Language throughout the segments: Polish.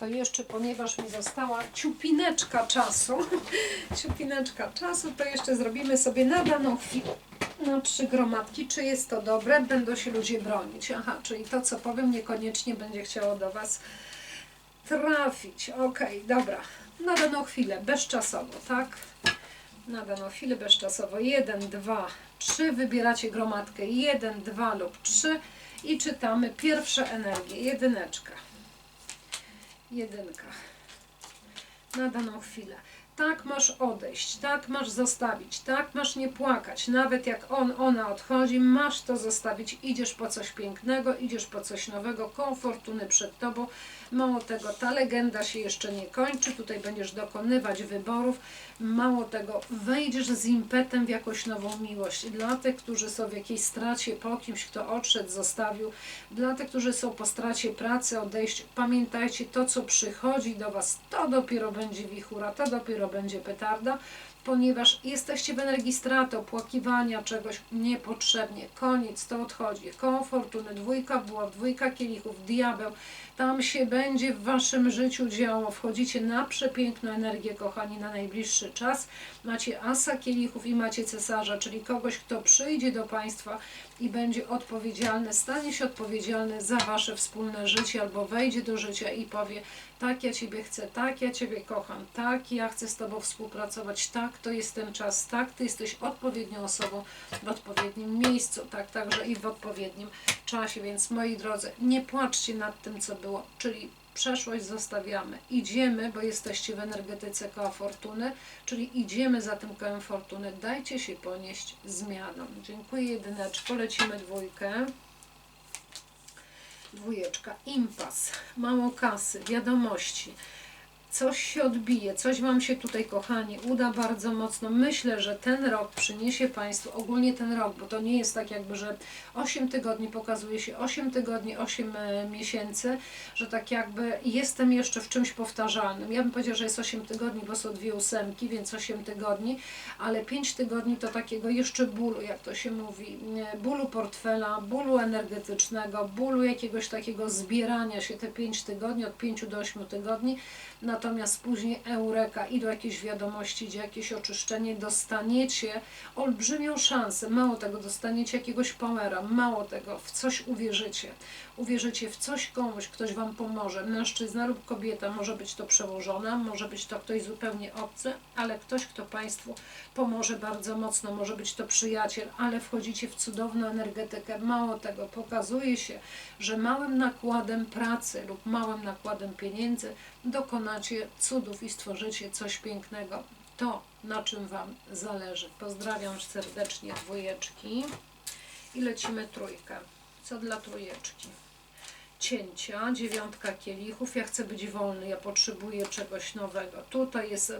to jeszcze, ponieważ mi została ciupineczka czasu, ciupineczka czasu, to jeszcze zrobimy sobie na daną chwilę na trzy gromadki. Czy jest to dobre? Będą się ludzie bronić. Aha, czyli to, co powiem, niekoniecznie będzie chciało do Was trafić. Okej, dobra. Na daną chwilę, bezczasowo, tak? Na daną chwilę bezczasowo. 1, 2, 3. Wybieracie gromadkę 1, 2 lub 3 i czytamy pierwsze energie. Jedyneczka. Jedynka. Na daną chwilę. Tak masz odejść, tak masz zostawić, tak masz nie płakać. Nawet jak on, ona odchodzi, masz to zostawić. Idziesz po coś pięknego, idziesz po coś nowego, komfortuny przed tobą. Mało tego, ta legenda się jeszcze nie kończy. Tutaj będziesz dokonywać wyborów. Mało tego, wejdziesz z impetem w jakąś nową miłość. Dla tych, którzy są w jakiejś stracie po kimś, kto odszedł, zostawił, dla tych, którzy są po stracie pracy, odejściu, pamiętajcie, to co przychodzi do Was, to dopiero będzie wichura, to dopiero będzie petarda, ponieważ jesteście w energii straty, opłakiwania czegoś niepotrzebnie. Koniec, to odchodzi. Koło dwójka buław, dwójka kielichów, diabeł. Tam się będzie w Waszym życiu działo. Wchodzicie na przepiękną energię, kochani, na najbliższy czas. Macie asa kielichów i macie cesarza, czyli kogoś, kto przyjdzie do Państwa i będzie odpowiedzialny, stanie się odpowiedzialny za Wasze wspólne życie albo wejdzie do życia i powie tak, ja Ciebie chcę, tak, ja Ciebie kocham, tak, ja chcę z Tobą współpracować, tak, to jest ten czas, tak, Ty jesteś odpowiednią osobą w odpowiednim miejscu, tak, także i w odpowiednim czasie, więc moi drodzy, nie płaczcie nad tym, co było, czyli przeszłość zostawiamy. Idziemy, bo jesteście w energetyce koła fortuny, czyli idziemy za tym kołem fortuny. Dajcie się ponieść zmianom. Dziękuję jedyneczko, lecimy dwójkę. Dwójeczka, impas, mało kasy, wiadomości. Coś się odbije, coś Wam się tutaj, kochani, uda bardzo mocno. Myślę, że ten rok przyniesie Państwu, ogólnie ten rok, bo to nie jest tak jakby, że 8 tygodni pokazuje się, 8 tygodni, 8 e, miesięcy, że tak jakby jestem jeszcze w czymś powtarzalnym. Ja bym powiedziała, że jest 8 tygodni, bo są dwie ósemki, więc 8 tygodni, ale 5 tygodni to takiego jeszcze bólu, jak to się mówi, nie, bólu portfela, bólu energetycznego, bólu jakiegoś takiego zbierania się te 5 tygodni, od 5 do 8 tygodni, natomiast później eureka, idą jakieś wiadomości, idzie jakieś oczyszczenie, dostaniecie olbrzymią szansę, mało tego, dostaniecie jakiegoś powera, mało tego, w coś uwierzycie, uwierzycie w coś komuś, ktoś Wam pomoże, mężczyzna lub kobieta, może być to przełożona, może być to ktoś zupełnie obcy, ale ktoś, kto Państwu pomoże bardzo mocno, może być to przyjaciel, ale wchodzicie w cudowną energetykę, mało tego, pokazuje się, że małym nakładem pracy lub małym nakładem pieniędzy dokonacie cudów i stworzycie coś pięknego. To, na czym Wam zależy. Pozdrawiam serdecznie dwójeczki i lecimy trójkę. Co dla trójeczki? Cięcia, dziewiątka kielichów. Ja chcę być wolny, ja potrzebuję czegoś nowego. Tutaj jest,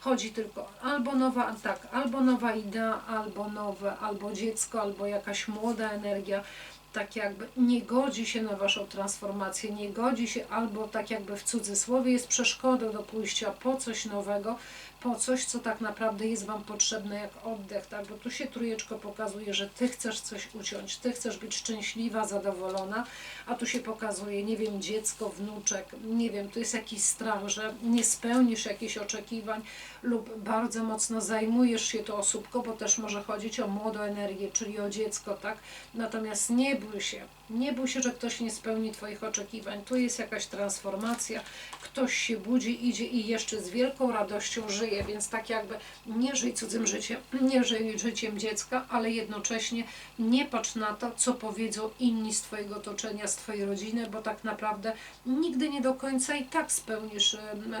chodzi tylko albo nowa, tak, albo nowa idea, albo nowe, albo dziecko, albo jakaś młoda energia tak jakby nie godzi się na Waszą transformację, nie godzi się albo tak jakby w cudzysłowie jest przeszkodą do pójścia po coś nowego, po coś, co tak naprawdę jest Wam potrzebne jak oddech, tak? Bo tu się trójeczko pokazuje, że Ty chcesz coś uciąć, Ty chcesz być szczęśliwa, zadowolona, a tu się pokazuje, nie wiem, dziecko, wnuczek, nie wiem, tu jest jakiś strach, że nie spełnisz jakichś oczekiwań lub bardzo mocno zajmujesz się tą osóbką, bo też może chodzić o młodą energię, czyli o dziecko, tak? Natomiast nie bój się, nie bój się, że ktoś nie spełni Twoich oczekiwań. Tu jest jakaś transformacja, ktoś się budzi, idzie i jeszcze z wielką radością żyje, więc tak jakby nie żyj cudzym życiem, nie żyj życiem dziecka, ale jednocześnie nie patrz na to, co powiedzą inni z Twojego otoczenia, z Twojej rodziny, bo tak naprawdę nigdy nie do końca i tak spełnisz,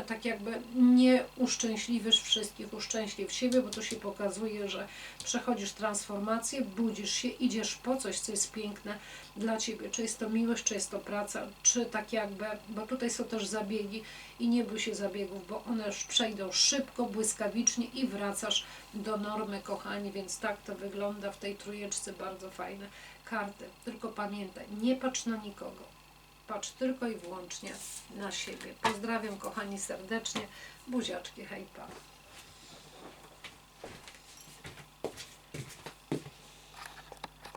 tak jakby nie uszczęśliwisz wszystkich, uszczęśliw siebie, bo tu się pokazuje, że przechodzisz transformację, budzisz się, idziesz po coś, co jest piękne dla Ciebie, czy jest to miłość, czy jest to praca, czy tak jakby, bo tutaj są też zabiegi i nie bój się zabiegów, bo one już przejdą szybko, błyskawicznie i wracasz do normy, kochani, więc tak to wygląda w tej trójeczce, bardzo fajne karty. Tylko pamiętaj, nie patrz na nikogo, patrz tylko i wyłącznie na siebie. Pozdrawiam, kochani, serdecznie, buziaczki, hejpa.